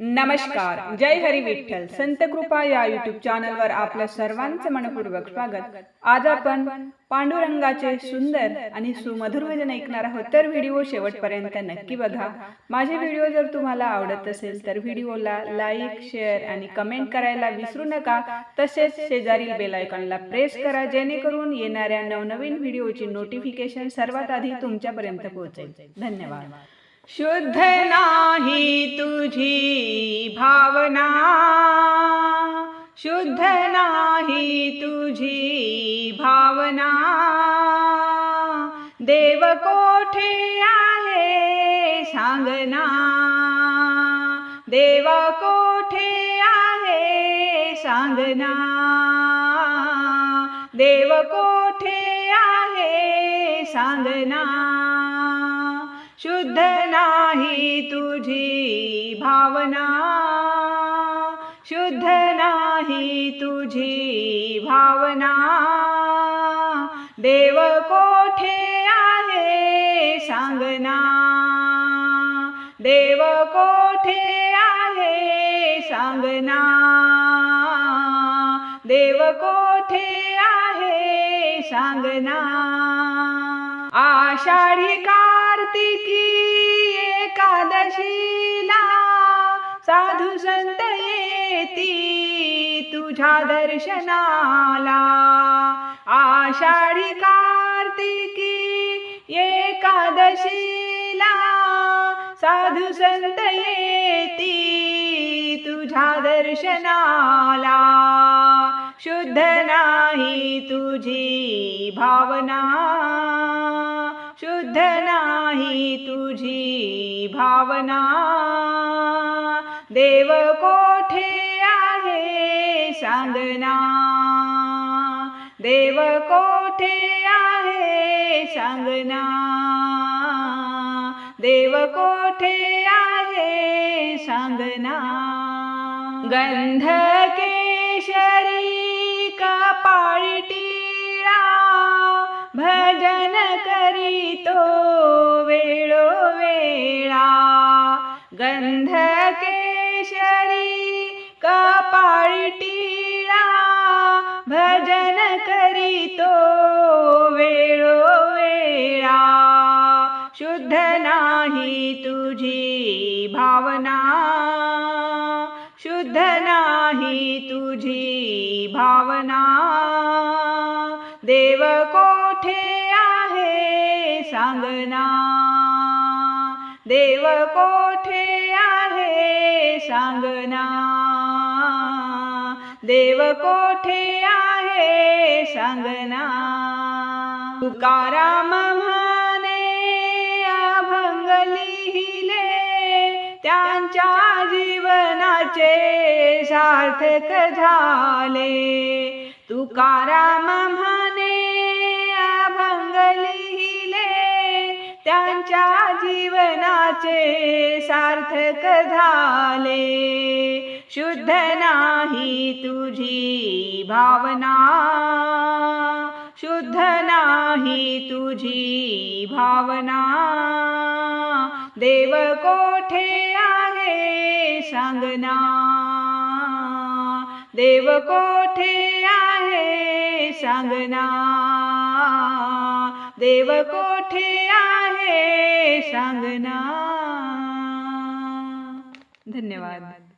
नमस्कार. जय हरी विठ्ठल. संत कृपा या युट्यूब चॅनलवर आपलं सर्वांचं मनपूर्वक स्वागत. आज आपण पांडुरंगाचे सुंदर आणि सुमधुर भजन ऐकणार आहोत. तर व्हिडिओ शेवटपर्यंत नक्की बघा. माझे व्हिडिओ जर तुम्हाला आवडत असेल तर व्हिडिओला लाईक शेअर आणि कमेंट करायला विसरू नका. तसेच शेजारील बेल आयकॉनला प्रेस करा जेणेकरून येणाऱ्या नवनवीन व्हिडिओची नोटिफिकेशन सर्वात आधी तुमच्यापर्यंत पोहोचेल. धन्यवाद. शुद्ध नाही तुझी भावना. शुद्ध नाही तुझी भावना. देव कोठे आहे सांगना. देव कोठे आहे सांगना. देव कोठे आहे सांगना. शुद्ध नाही तुझी भावना. शुद्ध नाही तुझी भावना. देव कोठे आहे सांगना देव कोठे आहे सांगना देव कोठे आहे सांगना आषाढी कार्तिकी एकादशीला साधू संत येती तुझ्या दर्शनाला। आषाढी कार्तिकी एकादशीला साधू संत येती तुझ्या दर्शनाला। शुद्ध नाही तुझी भावना। शुद्ध नाही तुझी भावना। देव कोठे आहे सांगना? देव कोठे आहे सांगना? देव कोठे आहे सांगना? गंध केशरी कपाळी टिळा भजन करीतो? वेळोवेळा गंध केशरी कपाळी टिळा भजन करीतो वेळोवेळा शुद्ध नाही तुझी भावना, शुद्ध नाही तुझी भावना. देव कोठे आहे सांगना? देव कोठे आहे? सांगना देव कोठे आहे? सांगना तुकाराम म्हणे अभंग लिहिले त्यांच्या जीवनाचे सार्थक झाले. तुकाराम म्हणे त्यांच्या जीवनाचे सार्थक झाले. शुद्ध नाही तुझी भावना. शुद्ध नाही तुझी भावना. देव कोठे आहे सांगना. देव कोठे आहे सांगना। देव कोठे आहे सांगना। धन्यवाद।